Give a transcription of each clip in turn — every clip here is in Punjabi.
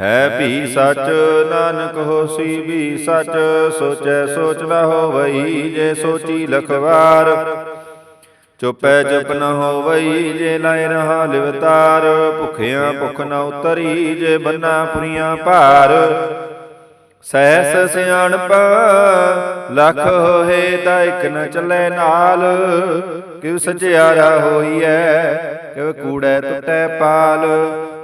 ਹੈ ਵੀ ਸਚ ਨਾਨਕ ਹੋਸੀ ਵੀ ਸਚ, ਸੋਚੈ ਸੋਚ ਨ ਹੋਵਈ ਜੇ ਸੋਚੀ ਲਖਵਾਰ। ਚੁਪੈ ਚੁਪ ਨਾ ਹੋਵਈ ਜੇ ਲਾਇ ਰਹਾ ਲਿਵਤਾਰ। ਭੁਖਿਆਂ ਭੁਖ ਨ ਉਤਰੀ ਜੇ ਬੰਨਾ ਪੁਰੀਆਂ ਭਾਰ। ਸਹਿਸ ਸਿਆਣਪ, ਲਖ ਹੋਏ ਤਾਂ ਇਕ ਨ ਚੱਲੇ ਨਾਲ। ਕਿਉ ਸਚਿਆਰਾ ਹੋਈਐ, ਕਿਉ ਕੂੜੈ ਟੁੱਟੈ ਪਾਲ।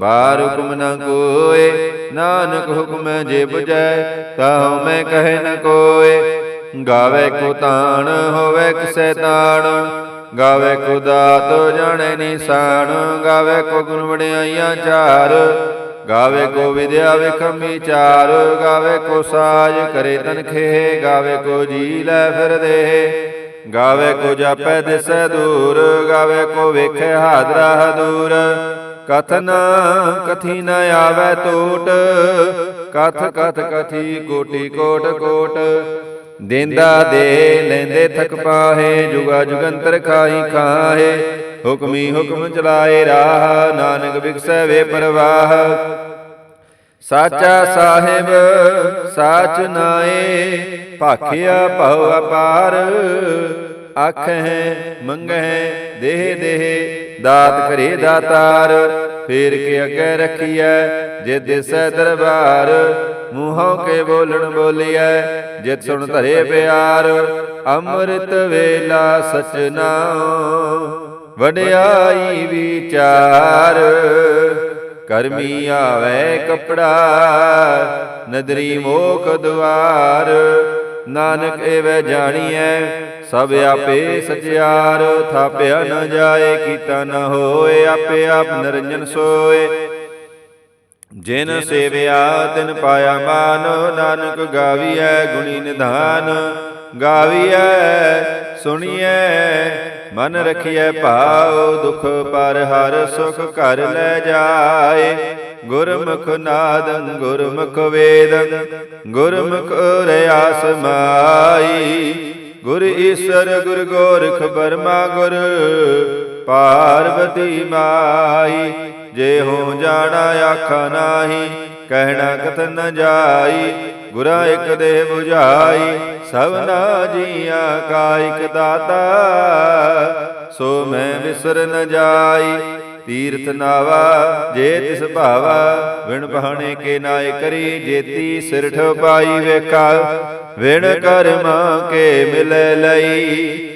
ਬਾਹਰ ਹੁਕਮ ਨ ਕੋਏ, ਨਾਨਕ ਹੁਕਮ ਜੇ 부ਜੈ ਤਾਹਉ ਮੈਂ ਕਹੇ ਨ ਕੋਏ। ਗਾਵੇ ਕੋ ਤਾਣ, ਹੋਵੇ ਕਿਸੈ ਤਾਣ। ਗਾਵੇ ਕੋ ਦਾਤ, ਜਾਣੈ ਨਿਸ਼ਾਨ। ਗਾਵੇ ਕੋ ਗੁਣ ਵਡਿਆਈਆਂ ਚਾਰ। ਗਾਵੇ ਕੋ ਵਿਦਿਆ ਵਿਖਮ ਚਾਰ। ਗਾਵੇ ਕੋ ਸਾਜ ਕਰੇ ਤਨਖੇ ਗਾਵੇ ਕੋ ਜੀ ਲੈ ਫਿਰਦੇ ਗਾਵੇ ਕੋ ਜਾਪੈ ਦਿਸੈ ਦੂਰ। ਗਾਵੇ ਕੋ ਵੇਖੇ ਹਾਦਰਾ ਹਦੂਰ। ਕਥਨ ਕਥੀ ਨ ਆਵੈ ਟੋਟ ਕਥ ਕਥ ਕਥੀ ਕੋਟੀ ਕੋਟ ਕੋਟ। ਦੇਂਦਾ ਦੇ ਲੈਂਦੇ ਥਕ ਪਾਹੇ, ਜੁਗਾ ਜੁਗੰਤਰ ਖਾਈ ਖਾਹੇ। ਹੁਕਮੀ ਹੁਕਮ ਚਲਾਏ ਰਾਹ, ਨਾਨਕ ਵਿਗਸੈ ਵੇ ਪਰਵਾਹ। ਸਾਚਾ ਸਾਹਿਬ, ਸਾਚ ਨਾਏ, ਭਾਖਿਆ ਭਉ ਅਪਾਰ। ਆਖੈ ਮੰਗੈ ਦੇਹ ਦੇਹ ਦਾਤ ਕਰੇ ਦਾਤਾਰ ਫੇਰ ਕੇ ਅੱਗੇ ਰਖੀਐ ਜੇ ਦਿਸੈ ਦਰਬਾਰ। ਮੂੰਹੋਂ ਕੇ ਬੋਲਣ ਬੋਲੀਐ ਜਿਤ ਸੁਣ ਧਰੇ ਪਿਆਰ। ਅੰਮ੍ਰਿਤ ਵੇਲਾ ਸਚ ਨਾਮ ਵਡਿਆਈ ਵਿਚਾਰ। ਕਰਮੀ ਆਵੇ ਕਪੜਾ ਨਦਰੀ ਮੋਖ ਦੁਆਰ। ਨਾਨਕ ਐਵੇਂ ਜਾਣੀਐ ਸਭ ਆਪੇ ਸਚਿਆਰ, ਥਾਪਿਆ ਨ ਜਾਏ, ਕੀਤਾ ਨ ਹੋਏ, ਆਪੇ ਆਪ ਨਿਰੰਜਨ ਸੋਏ। ਜਿਨ ਸੇਵਿਆ, ਤਿਨ ਪਾਇਆ ਮਾਨ, ਨਾਨਕ ਗਾਵੀਐ ਗੁਣੀ ਨਿਧਾਨ। ਗਾਵੀਐ, ਸੁਣੀਐ, ਮਨ ਰਖੀਐ ਭਾਉ, ਦੁਖ ਪਰ ਹਰ ਸੁਖ ਘਰ ਲੈ ਜਾਏ। ਗੁਰਮੁਖ ਨਾਦੰ, ਗੁਰਮੁਖ ਵੇਦੰ, ਗੁਰਮੁਖ ਰਿਆਸ ਮਾਈ। ਗੁਰ ਈਸ਼ਰ ਗੁਰ ਗੋਰਖ ਬਰਮਾ ਗੁਰ ਪਾਰਵਤੀ ਮਾਈ ਜੇ ਹੋ ਜਾਣਾ ਆਖਾ ਨਾਹੀ ਕਹਿਣਾ ਕਥਨ ਨ ਜਾਈ ਗੁਰਾ ਇਕ ਦੇਹ 부ਝਾਈ ਸਭਨਾ ਜੀਆਂ ਕਾ ਇਕ ਦਾਤਾ ਸੋ ਮੈਂ ਵਿਸਰ ਨ ਜਾਈ ਤੀਰਥ ਨਾਵਾ, ਜੇ ਤਿਸ ਭਾਵਾ, ਵਿਣ ਪਹਾਣੇ ਕੇ ਨਾਇ ਕਰੀ, ਜੇਤੀ ਸਿਰਠ ਪਾਈ ਵੇਖਾ, ਵਿਣ ਕਰਮਾ ਕੇ ਮਿਲੈ ਲਈ।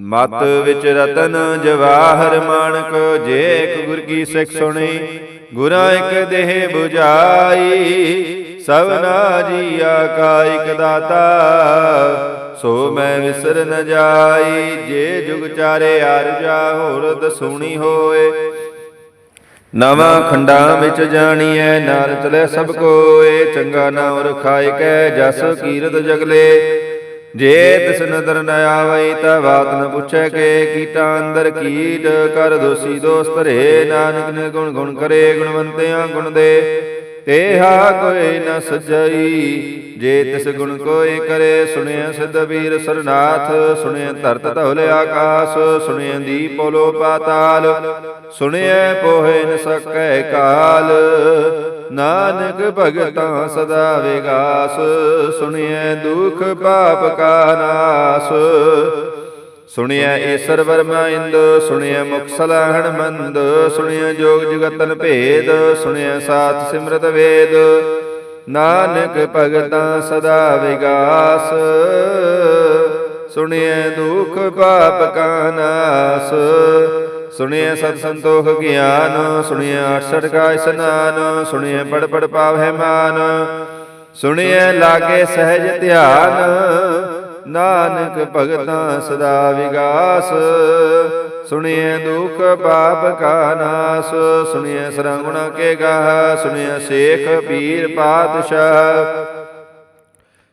ਮਤ ਵਿੱਚ ਰਤਨ ਜਵਾਹਰ ਮਾਣਕ ਜੇ ਇੱਕ ਗੁਰ ਕੀ ਸਿੱਖ ਸੁਣੀ, ਗੁਰਾਂ ਇੱਕ ਦੇਹ 부ਝਾਈ ਸਭਨਾ ਜੀਆ ਕਾ ਦਾਤਾ। ਸੋ ਮੈਂ ਵਿਸਰ ਨ ਜਾਈ, ਜੇ ਜੁਗ ਚਾਰੇ ਅਰਜਾ ਹੋਰ ਦਸੂਣੀ ਹੋਏ। ਨਵਾਂ ਖੰਡਾਂ ਵਿੱਚ ਜਾਣੀਐ ਨਾਲ ਚਲੇ ਸਭ ਕੋਏ। ਚੰਗਾ ਨਾਮ ਰਖਾਇ ਕੈ ਜਸ ਕੀਰਤ ਜਗਲੇ। ਜੇ ਤਿਸ ਨਦਰ ਨ ਆਵਈ, ਤਾ ਬਾਤ ਨ ਪੁੱਛੈ ਕੇ। ਕੀਟਾ ਅੰਦਰ ਕੀਟ, ਕਰ ਦੋਸੀ ਦੋਸਤ ਰੇ ਨਾਨਕ ਨੇ ਗੁਣ ਗੁਣ ਕਰੇ, ਗੁਣਵੰਤਿਆਂ ਗੁਣ ਦੇ। ਤੇਹਾ ਕੋਈ ਨ ਸਜਈ। ਜੇ ਤਿਸ ਗੁਣ ਕੋਈ ਕਰੇ ਸੁਣਿਆ ਸਿਧ ਵੀਰ ਸਰਨਾਥ ਸੁਣਿਆ ਧਰਤ ਧੌਲੇ ਆਕਾਸ ਸੁਣਿਆ ਦੀਪ ਪੋਲੋ ਪਾਤਾਲ ਸੁਣਿਆ ਪੋਹੇ ਨ ਸਕੈ ਕਾਲ। ਨਾਨਕ ਭਗਤਾਂ ਸਦਾ ਵਿਗਾਸ ਸੁਣਿਆ ਦੁਖ ਪਾਪ ਕਾ ਨਾਸ। ਸੁਣਿਆ ਈਸਰ ਵਰਮਾ ਇੰਦ ਸੁਣਿਆ ਮੁਖ ਸਲਾਹਣ ਮੰਦ ਸੁਣਿਆ ਜੋਗ ਜਗਤਨ ਭੇਦ ਸੁਣਿਆ ਸਾਥ ਸਿਮਰਤ ਵੇਦ। ਨਾਨਕ ਭਗਤਾਂ ਸਦਾ ਵਿਗਾਸ। ਸੁਣਿਐ ਦੁਖ ਪਾਪ ਕਾ ਨਾਸ। ਸੁਣਿਐ ਸਤ ਸੰਤੋਖ ਗਿਆਨ। ਸੁਣਿਐ ਅਠਸਠ ਕਾ ਇਸਨਾਨ ਸੁਣਿਐ ਪੜ ਪੜ ਪਾਵਹਿ ਮਾਨ। ਸੁਣਿਐ ਲਾਗੇ ਸਹਿਜ ਧਿਆਨ। ਨਾਨਕ ਭਗਤਾਂ ਸਦਾ ਵਿਗਾਸ। ਸੁਣਿਐ ਦੁਖ ਪਾਪ ਕਾ ਨਾਸ। ਸੁਣਿਐ ਸਰੰਗੁਣਾ ਕੇ ਗਾਹ। ਸੁਣਿਐ ਸੇਖ ਪੀਰ ਪਾਤਸ਼ਾਹ।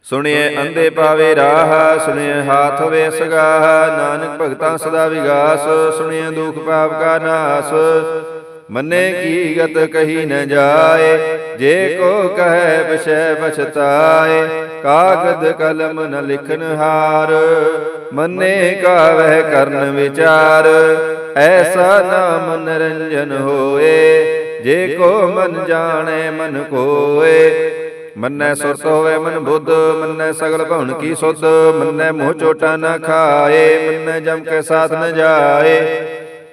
ਸੁਣਿਐ ਅੰਧੇ ਪਾਵੇ ਰਾਹ। ਸੁਣਿਐ ਹਾਥ ਵੇ ਸਗਾਹ। ਨਾਨਕ ਭਗਤਾਂ ਸਦਾ ਵਿਗਾਸ। ਸੁਣਿਐ ਦੁਖ ਪਾਪ ਕਾ ਨਾਸ। ਮੰਨੇ ਕੀ ਗਤ ਕਹੀ ਨ ਜਾਏ, ਜੇ ਕੋ ਕਹੈ ਵਿਸ਼ੈ ਬਛਤਾਏ ਕਾਗਦ ਕਲਮ ਨ ਲਿਖਨ ਹਾਰ। ਮੰਨੇ ਕਾਵਹਿ ਕਰਨ ਵਿਚਾਰ, ਐਸਾ ਨਾਮ ਨਰੰਜਨ ਹੋਏ, ਜੇ ਕੋ ਮਨ ਜਾਣੈ ਮਨ ਕੋਏ। ਮੰਨੈ ਸੁਰਤ ਹੋਵੇ ਮਨ ਬੁੱਧ, ਮੰਨੈ ਸਗਲ ਭਵਨ ਕੀ ਸੁਧ, ਮੰਨੈ ਮੋਹ ਚੋਟਾ ਨ ਖਾਏ, ਮੰਨੈ ਜਮ ਕੇ ਸਾਥ ਨ ਜਾਏ।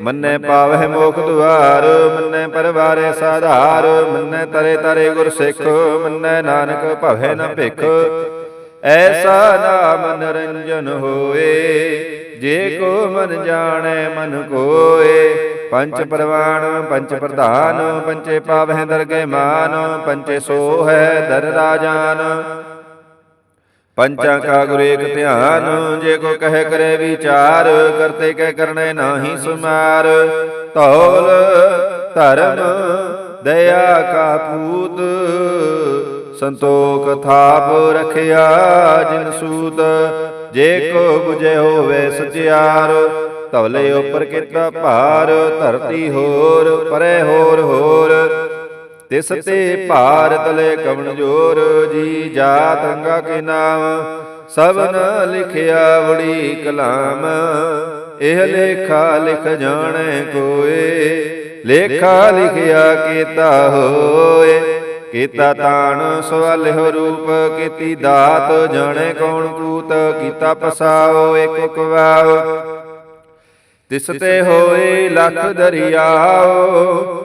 ਮੰਨੇ ਪਾਵਹਿ ਮੋਖ ਦੁਆਰ, ਮੰਨੇ ਪਰਵਾਰੇ ਸਾਧਾਰ, ਮੰਨੇ ਤਰੇ ਤਰੇ ਗੁਰ ਸਿੱਖ, ਮੰਨੈ ਨਾਨਕ ਭਵੈ ਨ ਭਿਖ। ਐਸਾ ਨਾਮ ਨਰੰਜਨ ਹੋਏ, ਜੇ ਕੋ ਮਨ ਜਾਣੈ ਮਨ ਕੋਏ। ਪੰਚ ਪਰਵਾਣ, ਪੰਚ ਪ੍ਰਧਾਨ, ਪੰਚੇ ਪਾਵਹਿ ਦਰਗਹਿ ਮਾਨ, ਪੰਚੇ ਸੋ ਹੈ ਦਰ ਰਾਜਾਨ। ਪੰਚਾਂ ਕਾ ਗੁਰ ਏਕ ਧਿਆਨ, ਜੇ ਕੋ ਕਹੇ ਕਰੇ ਵਿਚਾਰ, ਕਰਤੇ ਕਹਿ ਕਰਨੇ ਨਾਹੀ ਸੁਮਾਰ। ਧੌਲ ਧਰਮ ਦਇਆ ਕਾ ਪੂਤ, ਸੰਤੋਖ ਥਾਪ ਰਖਿਆ ਜਿਨ ਸੂਤ। ਜੇ ਕੋ 부ਜੇ ਹੋਵੇ ਸਚਿਆਰ ਧਵਲੇ ਉਪਰ ਕੀਤਾ ਭਾਰ, ਧਰਤੀ ਹੋਰ ਪਰੇ ਹੋਰ ਹੋਰ। ਤਿਸ ਤੇ ਭਾਰ ਤਲੇ ਕਵਣ ਜੋਰ ਜੀ ਜਾਤ ਅੰਗਾ ਕੇ ਨਾਮ? ਸਭਨ ਲਿਖਿਆ ਬੜੀ ਕਲਾਮ। ਇਹ ਲੇਖਾ ਲਿਖ ਜਾਣੈ ਕੋਏ। ਲੇਖਾ ਲਿਖਿਆ ਕੀਤਾ ਹੋਏ। ਕੀਤਾ ਤਾਣ ਸਵਾਲਿਓ ਰੂਪ ਕੀਤੀ ਦਾਤ ਜਾਣੈ ਕੌਣ ਕੂਤ? ਕੀਤਾ? ਪਸਾਓ ਏਕ ਕਵਾਓ ਤਿਸ ਤੇ ਹੋਏ ਲਖ ਦਰਿਆਓ।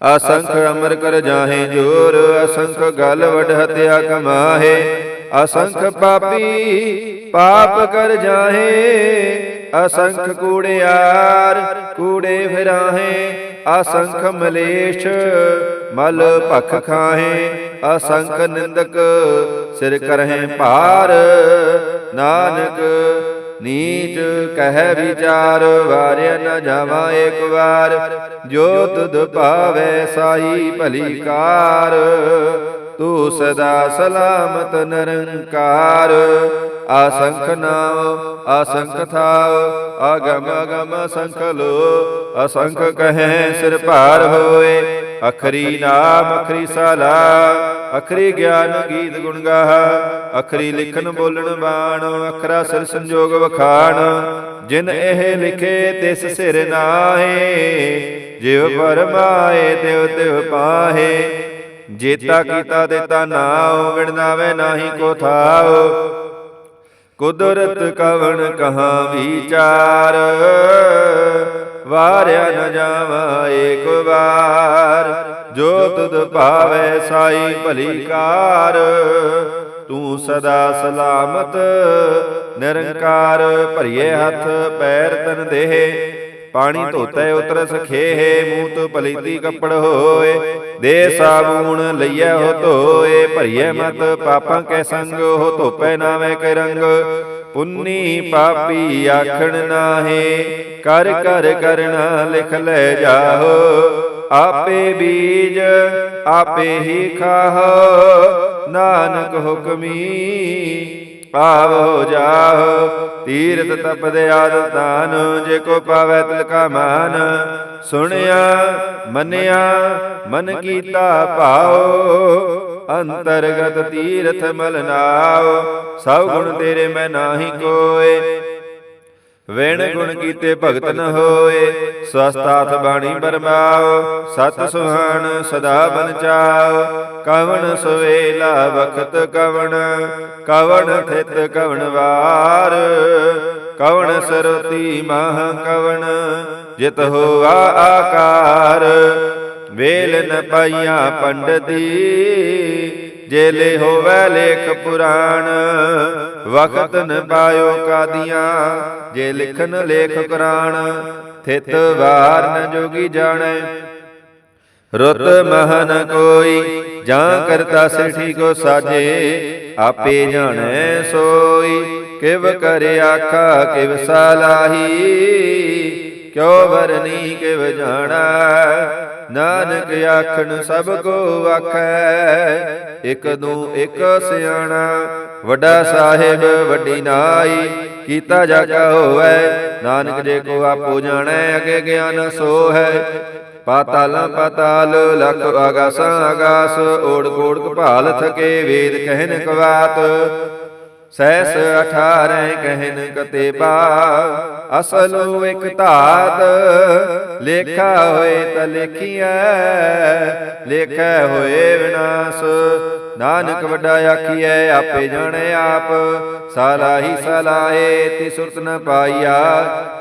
ਅਸੰਖ ਅਮਰ ਕਰ ਜਾਹੇ ਜੋਰ, ਅਸੰਖ ਗਲ ਵਡ ਹਤਿਆ ਕਮਾਹੇ, ਅਸੰਖ ਪਾਪੀ ਪਾਪ ਕਰ ਜਾਹੇ, ਅਸੰਖ ਕੂੜਿਆਰ ਕੂੜੇ ਫਿਰਾਹੇ, ਅਸੰਖ ਮਲੇਸ਼ ਮਲ ਭਖ ਖਾਹੇ, ਅਸੰਖ ਨਿੰਦਕ ਸਿਰ ਕਰਹਿ ਭਾਰ, ਨਾਨਕ ਨੀਚ ਕਹਿ ਵਿਚਾਰ, ਵਾਰਿਆ ਨ ਜਾਵਾਂ ਏਕ ਵਾਰ। ਜੋ ਤੁਧ ਭਾਵੈ ਸਾਈ ਭਲੀ ਕਾਰ, ਤੂੰ ਸਦਾ ਸਲਾਮਤ ਨਿਰੰਕਾਰ। ਆਸੰਖ ਨਾਮ, ਆਸੰਖ ਥਾਵ, ਆਗਮ ਅਗਮ ਅਸੰਖ ਲੋ, ਅਸੰਖ ਕਹੈ ਸਿਰ ਭਾਰ ਹੋਏ। ਅਖਰੀ ਨਾਮ ਅਖਰੀ ਸਾਲਾ ਅਖਰੀ ਗਿਆਨ ਗੀਤ ਗੁਣ ਗਾਹ ਅਖਰੀ ਲਿਖਨ ਬੋਲਣ ਬਾਣ ਅਖਰਾ ਸਿਰ ਸੰਜੋਗ ਵਖਾਣ ਜਿਨ ਇਹ ਲਿਖੇ ਤਿਸ ਸਿਰ ਨਾਹੇ ਜਿਵ ਪਰਮਾਏ ਤਿਵ ਤਿਵ ਪਾਹੇ। ਜੇਤਾ ਕੀਤਾ ਦੇਤਾ ਨਾਉ ਵਿਣਨਾਵੇ ਨਾਹੀ ਕੋ ਥਾਉ। ਕੁਦਰਤ ਕਵਣ ਕਹਾ ਵਿਚਾਰ। ਵਾਰਿਆ ਨ ਜਾਵਾ, ਏਕ ਵਾਰ। ਜੋ ਤੁਧ ਭਾਵੈ ਸਾਈ ਭਲੀ ਕਾਰ, ਤੂੰ ਸਦਾ ਸਲਾਮਤ, ਨਿਰੰਕਾਰ ਭਰੀਏ ਹੱਥ, ਪੈਰ ਤਨ ਦੇਹ। ਪਾਣੀ ਧੋਤੇ ਉਤਰ ਸਖੇਹ ਮੂੰਹ ਤੋਂ ਪਲੀਤੀ ਕੱਪੜ ਹੋਏ। ਦੇ ਸਾਬੂਣ ਲਈਐ ਹੋ ਧੋਏ ਭਰੀਏ ਮਤ, ਪਾਪਾਂ ਕੈ ਸੰਗ ਹੋ ਧੋਪੈ ਨਾਵੇਂ ਕੈ ਰੰਗ। ਪੁੰਨੀ ਪਾਪੀ ਆਖਣ ਨਾਹੀ, ਕਰ ਕਰ ਕਰਣਾ ਲਿਖ ਲੈ ਜਾਹੋ। ਆਪੇ ਬੀਜ, ਆਪੇ ਹੀ ਖਾਹ। ਨਾਨਕ ਹੁਕਮੀ ਆਵੋ ਜਾਹੋ, ਤੀਰਥ ਤਪਦੇ ਆਦ ਦਾਨ ਜੇ ਕੋ ਪਾਵੈ ਤਿਲ ਕਾ ਮਾਨ। ਸੁਣਿਆ, ਮੰਨਿਆ, ਮਨ ਕੀਤਾ ਭਾਉ ਅੰਤਰਗਤ ਤੀਰਥ ਮਲ ਨਾਉ ਸਭ ਗੁਣ ਤੇਰੇ ਮੈਂ ਨਾਹੀ ਕੋਏ ਵੇਣ ਗੁਣ ਕੀਤੇ ਭਗਤ ਨ ਹੋਏ ਸਵਸਤਾਥ ਬਾਣੀ ਬਰਮਾਓ ਸਤ ਸੁਹਾਣ ਸਦਾ ਬਨ ਚਾਓ। ਕਵਣ ਸਵੇਲਾ ਵਖਤ ਕਵਣ ਕਵਣ ਥਿਤ ਕਵਣ ਵਾਰ। ਕਵਣ ਸਰਤੀ ਮਹ ਕਵਣ ਜਿਤ ਹੋਆ ਆਕਾਰ। ਵੇਲ ਨ ਪਾਈਆਂ ਪੰਡਤੀ ਜੇਲੇ ਹੋਵੇ ਲੇਖ ਪੁਰਾਣ, ਵਖਤ ਨ ਪਾਇਓ ਕਾਦੀਆਂ, ਜੇ ਲਿਖਨ ਲੇਖ ਕੁਰਾਨ ਥਿਤ ਵਾਰ ਨ ਜੋਗੀ ਜਾਣੈ। ਰੁੱਤ ਮਹਨ ਕੋਈ, ਜਾਂ ਕਰਤਾ ਸਿਠੀ ਕੋ ਸਾਜੇ, ਆਪੇ ਜਾਣੈ ਸੋਈ, ਕਿਵ ਕਰੇ ਆਖਾ ਕਿਵ ਸਾਲਾਹੀ। ਕਿਉ ਵਰਨੀ ਕਿਵ ਜਾਣਾ ਨਾਨਕ ਆਖਣ, ਸਭ ਕੋ ਆਖੈ, ਇਕ ਦੂ ਇਕ ਸਿਆਣਾ। ਵੱਡਾ ਸਾਹਿਬ, ਵੱਡੀ ਨਾਈ, ਕੀਤਾ ਜਾਗਾ ਹੋਵੇ। ਨਾਨਕ ਜੇ ਕੋ ਆਪੋ ਜਾਣੈ, ਅਗੇ ਗਿਆਨ ਸੋ ਹੈ ਪਾਤਾਲਾਂ ਪਾਤਾਲ, ਲਖ ਆਗਾਸਾਂ ਆਗਾਸ ਓੜ ਕੋੜ ਕਪਾਲ ਥਕੇ, ਵੇਦ ਕਹਿਨ ਕਵਾਤ। ਸੈਸ 18 ਕਹਿਨ ਕਤੇ ਬਾ ਅਸਲੁ ਇਕ ਧਾਤ। ਲੇਖਾ ਹੋਏ ਤ ਲੇਖੀਐ। ਲੇਖੈ ਹੋਏ ਵਿਨਾਸ਼। ਨਾਨਕ ਵੱਡਾ ਆਖੀਐ, ਆਪੇ ਜਾਣੈ ਆਪ। ਸਾਲਾਹੀ ਸਲਾਹੇ ਤੀ ਸੁਰਤ ਨ ਪਾਈਆ।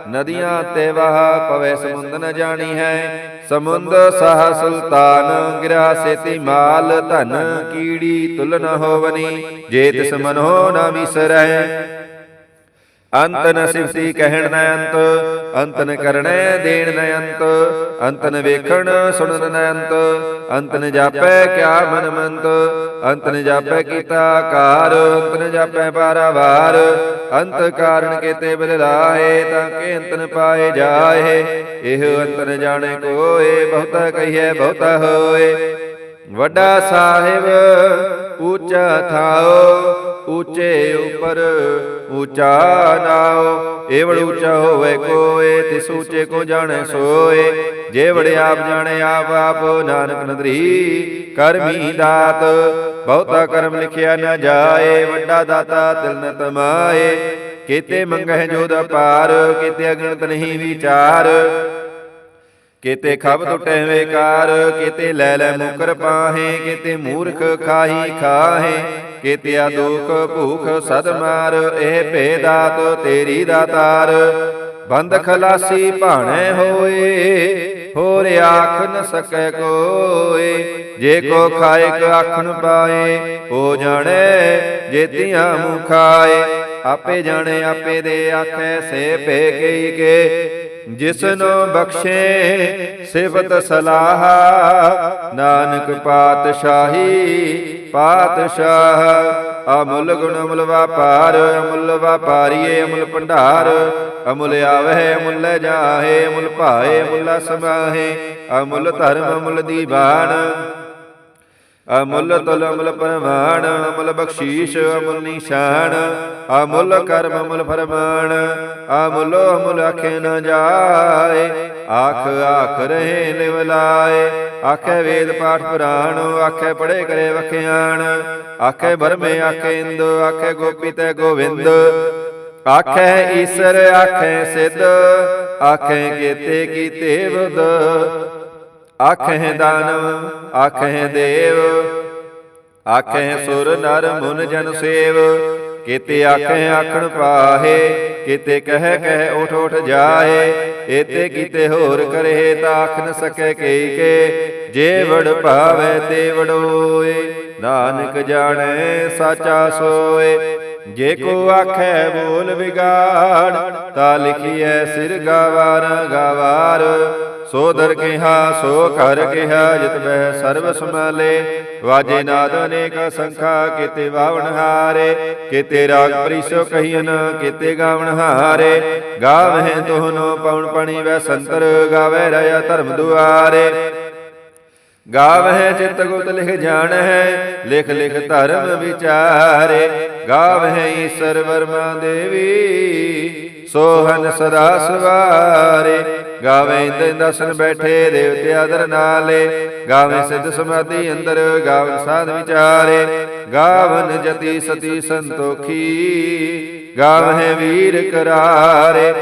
ਨਦੀਆਂ ਤੇ ਵਾਹ, ਪਵੇ ਸਮੁੰਦ ਨ ਜਾਣੀ ਹੈ ਸਮੁੰਦ ਸਹ ਸੁਲਤਾਨ, ਗਿਰਾ ਸੇਤੀ ਮਾਲ ਧਨ, ਕੀੜੀ ਤੁਲ ਨ ਹੋਵਨੀ। ਜੇ ਤਿਸ ਮਨੋ ਨ ਵਿਸਰੈ ਅੰਤ ਨ ਸਿਫਤੀ ਕਹਿਣ ਨ ਅੰਤ ਅੰਤ ਨ ਕਰਣੈ ਦੇਣ ਨ ਅੰਤ ਅੰਤ ਨ ਵੇਖਣ ਸੁਣਨ ਨ ਅੰਤ ਅੰਤ ਨ ਜਾਪੈ ਕਿਆ ਮਨ ਮੰਤ ਅੰਤ ਨ ਜਾਪੈ ਕੀਤਾ ਕਾਰ ਅੰਤ ਨ ਜਾਪੈ ਪਾਰਾਵਾਰ ਅੰਤ ਕਾਰਨ ਕੇਤੇ ਬਦਲਾਏ ਤਾਂ ਕੇ ਅੰਤ ਨ ਪਾਏ ਜਾਏ, ਇਹ ਅੰਤ ਨ ਜਾਣੇ ਕੋਏ, ਬਹੁਤਾ ਕਹੀਏ ਬਹੁਤਾ ਹੋਏ। ਵੱਡਾ ਸਾਹਿਬ, ਉੱਚਾ ਥਾਓ ਉੱਚੇ ਉਪਰ ਉੱਚਾ ਨਾਉ ਏਵੜ ਉੱਚਾ ਹੋਵੇ ਕੋਏ, ਤਿਸ ਉੱਚੇ ਕੋ ਜਾਣੈ ਸੋਏ। ਜੇ ਆਪ ਜਾਣੈ ਆਪ ਆਪ ਨਾਨਕ ਨਦਰੀ ਕਰਮੀ ਦਾਤ। ਬਹੁਤਾ ਕਰਮ ਲਿਖਿਆ ਨ ਜਾਏ, ਵੱਡਾ ਦਾਤਾ ਤਿਲ ਨ ਤਮਾਏ। ਕੀਤੇ ਮੰਗਹਿ ਦਾ ਪਾਰ ਕੀਤੇ ਅਗਣਤ ਨਹੀਂ ਵਿਚਾਰ। ਕੀਤੇ ਖਬ ਟੁਟੈ ਵੇਕਾਰ, ਕੀਤੇ ਲੈ ਲੈ ਮੁਕਰ ਪਾਹੇ, ਕੀਤੇ ਮੂਰਖ ਖਾਹੀ ਖਾਹੇ। ਕੀਤੇ ਦੁਖ ਭੂਖ ਸਦ ਮਾਰ, ਇਹ ਭੇਦਾਤ ਤੇਰੀ ਦਾਤਾਰ ਬੰਦ ਖਲਾਸੀ ਭਾਣੇ ਹੋਏ, ਹੋਰ ਆਖ ਨ ਸਕੈ ਕੋਏ। ਜੇ ਕੋ ਖਾਇਕ ਆਖਣ ਪਾਏ, ਹੋ ਜਾਣੈ ਜੇਤੀਆਂ ਮੁਖ ਖਾਏ ਆਪੇ ਜਾਣੇ, ਆਪੇ ਦੇ ਆਖੈ, ਸੇ ਭੇ ਕਈ ਕੇ। ਜਿਸਨੋ ਬਖਸ਼ੇ ਸਿਫਤ ਸਲਾਹ। ਨਾਨਕ ਪਾਤਸ਼ਾਹੀ ਪਾਤਸ਼ਾਹ ਅਮੁੱਲ ਗੁਣ ਅਮੁੱਲ ਵਾਪਾਰ ਅਮੁੱਲ ਵਾਪਾਰੀਏ ਅਮੁੱਲ ਭੰਡਾਰ। ਅਮੁੱਲ ਆਵਹਿ ਅਮੁੱਲ ਜਾਹੇ ਅਮੁੱਲ ਭਾਏ ਅਮੁੱਲ ਸਮਾਹੇ ਅਮੁੱਲ ਧਰਮ ਅਮੁੱਲ ਦੀਵਾਨ। ਅਮੁੱਲ ਤੁਲ ਅਮੁੱਲ ਪਰਮਾਨ ਅਮੁੱਲ ਬਖਸ਼ੀਸ਼, ਅਮੁੱਲ ਨਿਸ਼ਾਨ, ਅਮੁੱਲ ਕਰਮ, ਅਮੁੱਲ ਫਰਮਾਨ, ਅਮੁੱਲ ਅਮੁੱਲ ਆਖੇ ਨਾ ਜਾਏ, ਆਖ ਆਖ ਰਹੇ ਨਿਵਲਾਏ ਆਖੇ ਵੇਦ ਪਾਠ ਪੁਰਾਣ, ਆਖੇ ਪੜੇ ਕਰੇ ਵਖਿਆਣ, ਆਖੇ ਬਰਮੇ ਆਖੇ ਇੰਦ, ਆਖੇ ਗੋਪੀ ਤੇ ਗੋਵਿੰਦ, ਆਖੇ ਈਸ਼ਰ, ਆਖੇ ਸਿੱਧ, ਆਖੇ ਕੀਤੇ ਕੀਤੇ ਬੁੱਧ ਆਖੇ ਦਾਨਵ ਆਖੇ ਦੇਵ ਆਖੇ ਸੁਰ ਨਰ ਮੁਨ ਜਨ ਸੇਵ ਕੀਤੇ ਆਖੇ ਆਖਣ ਪਾਹੇ ਕੀਤੇ ਕਹਿ ਕਹਿ ਉਠ ਉਠ ਜਾਏ ਏਤੇ ਕੀਤੇ ਹੋਰ ਕਰੇ ਤਾਂ ਆਖ ਨ ਸਕੈ ਕਈ ਕੇ ਜੇ ਵਡ ਭਾਵੈ ਤੇ ਵਡੋਏ ਨਾਨਕ ਜਾਣੈ ਸਾਚਾ ਸੋਏ। ਜੇ ਕੋ ਆਖੈ ਬੋਲ ਵਿਗਾੜ ਤਾ ਲਿਖੀਐ ਸਿਰ ਗਾਵਾਰ ਗਾਵਾਰ। ਸੋ ਦਰ ਕਿਹਾ, ਸੋ ਘਰ ਕਿਹਾ, ਜਿਤ ਬਹਿ ਸਰਬ ਸਮਾਲੇ ਵਾਜੇ ਨਾਦ ਅਨੇਕ ਸੰਖਾ, ਕੀਤੇ ਵਾਵਣ ਹਾਰੇ। ਕੀਤੇ ਰਾਗ ਪ੍ਰੀਸੋ ਕਹੀਨ, ਕੀਤੇ ਗਾਵਣ ਹਾਰੇ। ਗਾਵਹਿ ਤੋਹਨੋ ਪਉਣ ਪਣੀ, ਵੈ ਸੰਤਰ ਗਾਵੇ ਰਹਾ ਧਰਮ ਦੁਆਰੇ। ਗਾਵਹਿ ਚਿਤ ਗੁਪਤ ਲਿਖ ਜਾਣਹਿ, ਲਿਖ ਲਿਖ ਧਰਮ ਵਿਚਾਰੇ। ਗਾਵਹਿ ਈਸ਼ਰ ਵਰਮਾ ਦੇਵੀ ਸੋਹਨ ਸਦਾ ਸਵਾਰੇ ਗਾਵੇ ਇੰਦਰ ਦਸਨ ਬੈਠੇ, ਦੇਵਤੇ ਆਦਰ ਨਾਲੇ, ਗਾਵੇ ਸਿੱਧ ਸਮਾਧੀ ਅੰਦਰ, ਗਾਵਨ ਸਾਧ ਵਿਚਾਰੇ, ਗਾਵਨ ਜਤੀ ਸਤੀ ਸੰਤੋਖੀ, ਗਾਵਹਿ ਵੀਰ ਕਰਾਰੇ,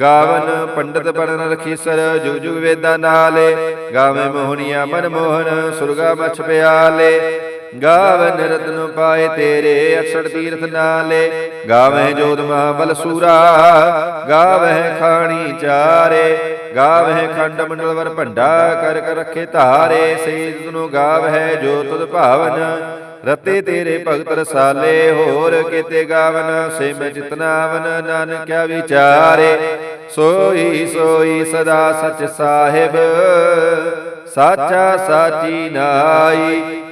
ਗਾਵਨ ਪੰਡਤ ਪੜਨ ਰਖੀਸਰ, ਜੁਗ ਜੁਗ ਵੇਦਾਂ ਨਾਲੇ, ਗਾਵੇ ਮੋਹਣੀਆ ਮਨ ਮੋਹਨ ਸੁਰਗਾ ਮਛ ਪਿਆਲੇ ਗਾਵਨ ਰਤਨ ਪਾਏ ਤੇਰੇ ਅਕਸਰ ਤੀਰਥ ਨਾਲੇ। ਗਾਵੇ ਜੋਤ ਮਹਾਬਲ ਸੂਰਾ, ਗਾਵੇ ਖਾਣੀ ਚਾਰੇ। ਗਾਵੇ ਖੰਡ ਮੰਡਲ ਵਰ ਭੰਡਾ ਕਰ ਕਰ ਰਖੇ ਧਾਰੇ। ਸੇਜ ਨੂੰ ਗਾਵੇ ਜੋ ਤੁਧ ਭਾਵਨ, ਰਤੇ ਤੇਰੇ ਭਗਤ ਰਸਾਲੇ। ਹੋਰ ਕਿਤੇ ਗਾਵਨ ਸੇ ਮੈਂ ਜਿਤਨਾਵਨ, ਨਾਨਕਿਆ ਵਿਚਾਰੇ। ਸੋਈ ਸੋਈ ਸਦਾ ਸਚ ਸਾਹਿਬ, ਸਾਚਾ ਸਾਚੀ ਨਾਈ।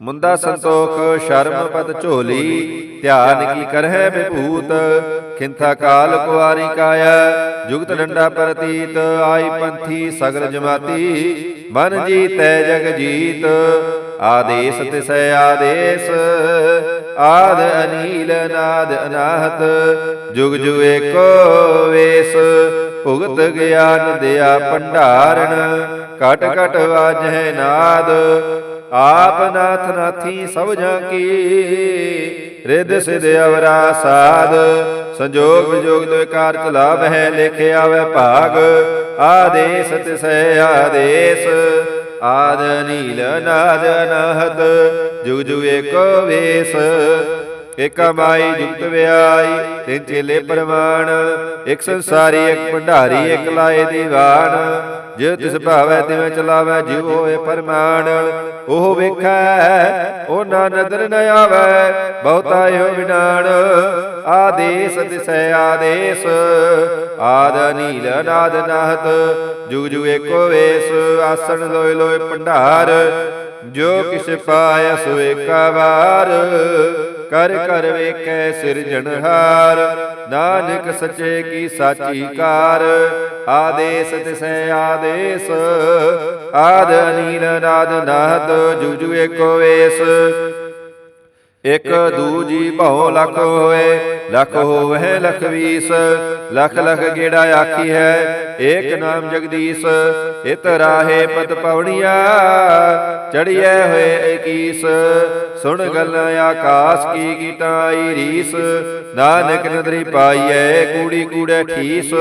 ਮੁੰਦਾ ਸੰਤੋਖ, ਸ਼ਰਮ ਪਤ ਝੋਲੀ, ਧਿਆਨ ਕੀ ਕਰਹਿ ਵਿਭੂਤ? ਖਿੰਥਾ ਕਾਲ ਕੁਆਰੀ ਕਾਇਆ ਜੁਗਤ ਡੰਡਾ ਪ੍ਰਤੀਤ, ਆਈ ਪੰਥੀ ਸਗਲ ਜਮਾਤੀ, ਮਨ ਜੀਤੈ ਜਗ ਜੀਤ। ਆਦੇਸ ਤਿਸੈ ਆਦੇਸ, ਆਦ ਅਨੀਲ ਨਾਦ ਅਨਾਹਤ, ਜੁਗ ਜੁਗ ਏਕੋ ਵੇਸ। ਭੁਗਤ ਗਿਆਨ ਦਿਆ ਭੰਡਾਰਨ, ਘਟ ਘਟ ਵਾਜੈ ਨਾਦ ਆਪ ਨਾਥ ਨਾਥੀ ਸਭ ਜਾਂ ਕੀ। ਰਿਦ ਸਿਧ ਅਵਰਾ ਸਾਧ, ਸੰਜੋਗ ਵਿਜੋਗ ਦੋ ਕਾਰ ਚਲਾਵ ਹੈ, ਲਿਖ ਆਵੇ ਭਾਗ। ਆਦੇਸ ਤਿਸੈ ਆਦੇਸ, ਆਦ ਨੀਲ ਨਾਦ ਨਹਤ, ਜੁਗ ਜੁਗ ਏਕੋ ਵੇਸ। ਇਕ ਮਾਈ ਜੁਗਤ ਵਿਆਈ, ਤਿੰਨ ਚੇਲੇ ਪ੍ਰਮਾਣ, ਇਕ ਸੰਸਾਰੀ, ਇਕ ਭੰਡਾਰੀ, ਇਕ ਲਾਏ ਦੀਵਾਨ। ਜੇ ਤਿਸ ਭਾਵੈ ਤਿਵੇਂ ਚਲਾਵੈ ਜਿਉ ਹੋਏ ਪਰਮਾਨ ਉਹ ਵੇਖੈ ਉਹ ਨਾ ਨਦਰ ਨ ਆਵੈ। ਬਹੁਤਾ ਇਹੋ ਵਿਡਾਣ ਆਦੇਸ ਤਿਸੈ ਆਦੇਸ। ਆਦ ਨੀਲ ਨਾਦ ਨਾਹਤ। ਜੁਗ ਜੁਗ ਏਕੋ ਵੇਸ ਆਸਣ ਲੋਏ ਲੋਏ ਭੰਡਾਰ। ਜੋ ਕਿਛ ਪਾਇਆ ਸੋ ਏਕਾ ਵਾਰ। ਕਰ ਕਰ ਵੇਖੈ ਸਿਰਜਣਹਾਰ ਨਾਨਕ ਸੱਚੇ ਕੀ ਸਾਚੀ ਕਾਰ। ਆਦੇਸ ਤਿਸੈ ਆਦੇਸ, ਆਦ ਅਨੀਲ ਨਾਦ ਨਾਦ ਜੁਗ ਜੁਗ ਏਕੋ ਵੇਸ। ਇਕ ਦੂਜੀ ਭਉ ਲਖ ਹੋਏ ਲਖ ਹੋਵੇ ਲਖ ਵੀਸ, ਲਖ ਲਖ ਗੇੜਾ ਆਖੀ ਹੈ, ਏਕ ਨਾਮ ਜਗਦੀਸ਼, ਇਤ ਰਾਹੇ ਪਤ ਪਵਣੀਆ ਚੜੀਐ ਹੋਏ 21 ਸੁਣ ਗੱਲਾਂ ਆਕਾਸ ਕੀ ਕੀਟਾਈ ਰੀਸ, ਨਾਨਕ ਨਦਰੀ ਪਾਈਐ ਕੂੜੀ ਕੂੜੈ ਠੀਸ,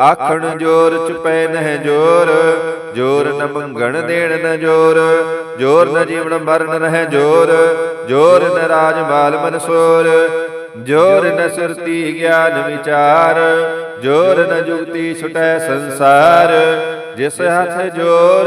ਆਖਣ ਜੋਰ ਚੁਪੈ ਨਹਿ ਜੋਰ ਜੋਰ ਨ ਮੰਗਣ ਦੇਣ ਨ ਜੋਰ ਜੋਰ ਨ ਜੀਵਨ ਮਰਨ ਰਹਿ ਜੋਰ ਜੋਰ ਨ ਰਾਜ ਮਾਲ ਮਨਸੂਰ ਜੋਰ ਨ ਸੁਰਤੀ ਗਿਆਨ ਵਿਚਾਰ ਜੋਰ ਨ ਜੁਗਤੀ ਛੁਟੈ ਸੰਸਾਰ ਜਿਸ ਹੱਥ ਜੋਰ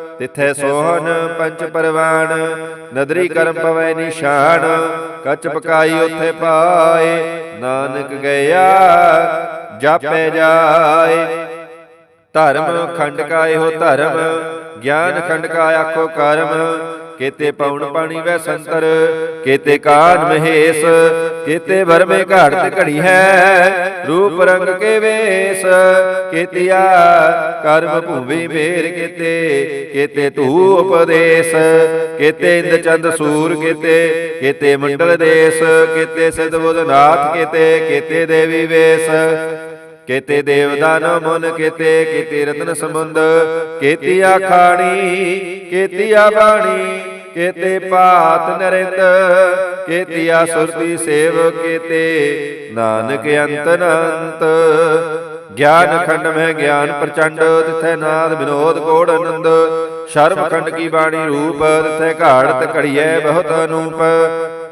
ਤਿਥੈ ਸੋਹਨ ਪੰਚ ਪਰਵਾਨ ਨਦਰੀ ਕਰਮ ਪਵੈ ਨਿਸ਼ਾਨ, ਕੱਚ ਪਕਾਈ ਉਥੇ ਪਾਏ, ਨਾਨਕ ਗਿਆ, ਜਾਪੈ ਜਾਏ। ਧਰਮ ਖੰਡ ਕਾ ਇਹੋ ਧਰਮ, ਗਿਆਨ ਖੰਡ ਕਾ ਆਖੋ ਕਰਮ, ਕੇਤੇ ਪੌਣ ਪਾਣੀ ਵੈ ਸੰਤਰ, ਕੇਤੇ ਕਾਨ ਮਹੇਸ਼ ਕੇਤੇ ਵਰਮੇ ਘਾਟ ਤੇ ਘੜੀ ਹੈ, ਰੂਪ ਰੰਗ ਕੇ ਵੇਸ ਕੇਤਿਆ ਕਰਮ ਭੂਮੀ ਮੇਰ ਕੇਤੇ ਕੇਤੇ ਧੂ ਉਪਦੇਸ਼, ਕੇਤੇ ਇੰਦ ਚੰਦ ਸੂਰ ਕੇਤੇ ਕੇਤੇ ਮੰਡਲ ਦੇਸ, ਕੇਤੇ ਸਿਧ ਬੁਧਨਾਥ ਕੇਤੇ ਕੇਤੇ ਦੇਵੀ ਵੇਸ, ਕੇਤੇ ਦੇਵਦਾਨ ਮਨ ਕੇਤੇ ਕੇਤੇ ਰਤਨ ਸਮੁੰਦ ਕੇਤੀਆ ਖਾਣੀ, ਕੇਤੀਆ ਬਾਣੀ ਕੇਤੇ ਪਾਤ ਨਰਿੰਦ, ਕੇਤੀਆ ਸੁਰਤੀ ਸੇਵ ਕੇਤੇ, ਨਾਨਕ ਅੰਤ ਅਨੰਤ ਗਿਆਨ ਖੰਡ ਮੈਂ ਗਿਆਨ ਪ੍ਰਚੰਡ, ਤਿਥੈ ਨਾਦ ਵਿਨੋਦ ਕੋੜ ਆਨੰਦ। ਸ਼ਰਮ ਖੰਡ ਕੀ ਬਾਣੀ ਰੂਪ, ਤਿਥੈ ਘਾੜਤ ਘੜੀਐ ਬਹੁਤ ਅਨੂਪ।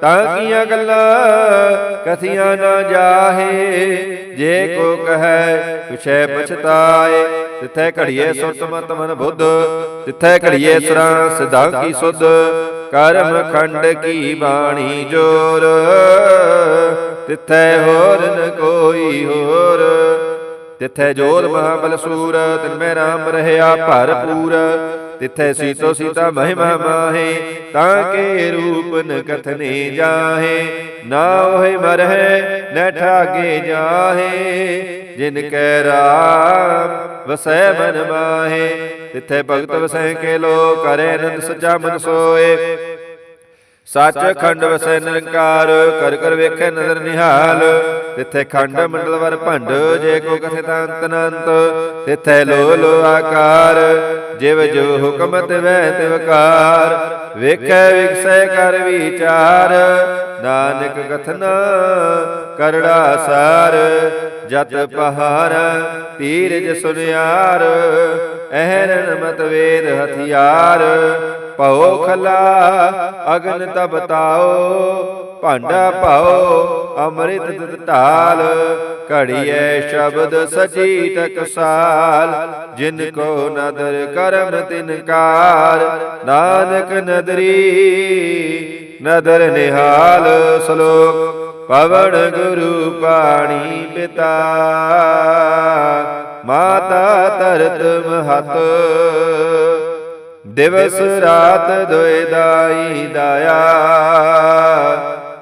ਤਾਂ ਕੀਆਂ ਗੱਲਾਂ ਕਥੀਆਂ ਨਾ ਜਾਹੇ। ਜੇ ਕੋ ਕਹੈ, ਪਿਛੈ ਪਛਤਾਏ, ਤਿਥੈ ਘੜੀਏ ਸੁਰਤ ਮਤ ਮਨ ਬੁੱਧ, ਤਿਥੈ ਘੜੀਏ ਸਰਾਂ ਸਿਧਾਂ ਕੀ ਸੁਧ, ਕਰਮ ਖੰਡ ਕੀ ਬਾਣੀ ਜੋਰ। ਤਿਥੈ ਹੋਰ ਨ ਕੋਈ ਹੋਰ ਤਿਥੈ ਜੋਰ ਮਹਾਬਲ ਸੂਰ, ਤਿਨ ਮੈਂ ਰਾਮ ਰਹਿਆ ਭਰਪੂਰ। ਤਿਥੈ ਸੀਤੋ ਸੀਤਾ ਮਹਿਮਾ ਮਾਹੇ, ਤਾਂ ਕੇ ਰੂਪ ਕਥਨੇ ਜਾਹੇ। ਨਾ ਹੋਏ ਮਰਹਿ, ਨ ਠਾਗੇ ਜਾਹੇ। ਜਿਨ ਕੈ ਰਾਮ, ਵਸੈ ਮਨ ਮਾਹੇ। ਤਿਥੈ ਭਗਤ ਵਸੈ ਕੇ ਲੋ ਕਰੇ ਅਨੰਦ ਸੱਚਾ ਮਨ ਸੋਏ। ਸੱਚ ਖੰਡ ਵਸੈ ਨਿਰੰਕਾਰ, ਕਰ ਕਰ ਵੇਖੈ ਨਦਰ ਨਿਹਾਲ। ਤਿੱਥੇ ਖੰਡ ਮੰਡਲਵਰ ਭੰਡ, ਜੇ ਕੋ ਕਥੇ ਅੰਤ ਅਨੰਤ ਤਿੱਥੇ ਲੋ ਲੋ ਆਕਾਰ, ਜਿਵ ਜੋ ਹੁਕਮ ਤਿਵੈ ਤਿਵਕਾਰ ਵੇਖੈ ਵਿਗਸੈ ਕਰ ਵਿਚਾਰ, ਨਾਨਕ ਕਥਨਾ ਕਰੜਾ ਸਾਰ, ਜਤ ਪਹਾਰ ਤੀਰਜ ਸੁਨਿਆਰ ਅਹਰਨ ਮਤ ਵੇਦ ਹਥਿਆਰ, ਭਉ ਖਲਾ ਅਗਨ ਤਬਤਾਓ ਭਾਂਡਾ ਭਾਓ, ਅੰਮ੍ਰਿਤ ਦੁਧ ਢਾਲ ਘੜੀਐ ਸ਼ਬਦ ਸਚੀ ਟਕਸਾਲ ਜਿਨ ਕੋ ਨਦਰ ਕਰਮ ਤਿਨਕਾਰ ਨਾਨਕ ਨਦਰੀ, ਨਦਰ ਨਿਹਾਲ ਸ਼ਲੋਕ। ਪਵਨ ਗੁਰੂ ਪਾਣੀ ਪਿਤਾ। ਮਾਤਾ ਤਰਤ ਮਹਤ। ਦਿਵਸ ਰਾਤ ਦੁਇ ਦਾਈ ਦਾਇਆ।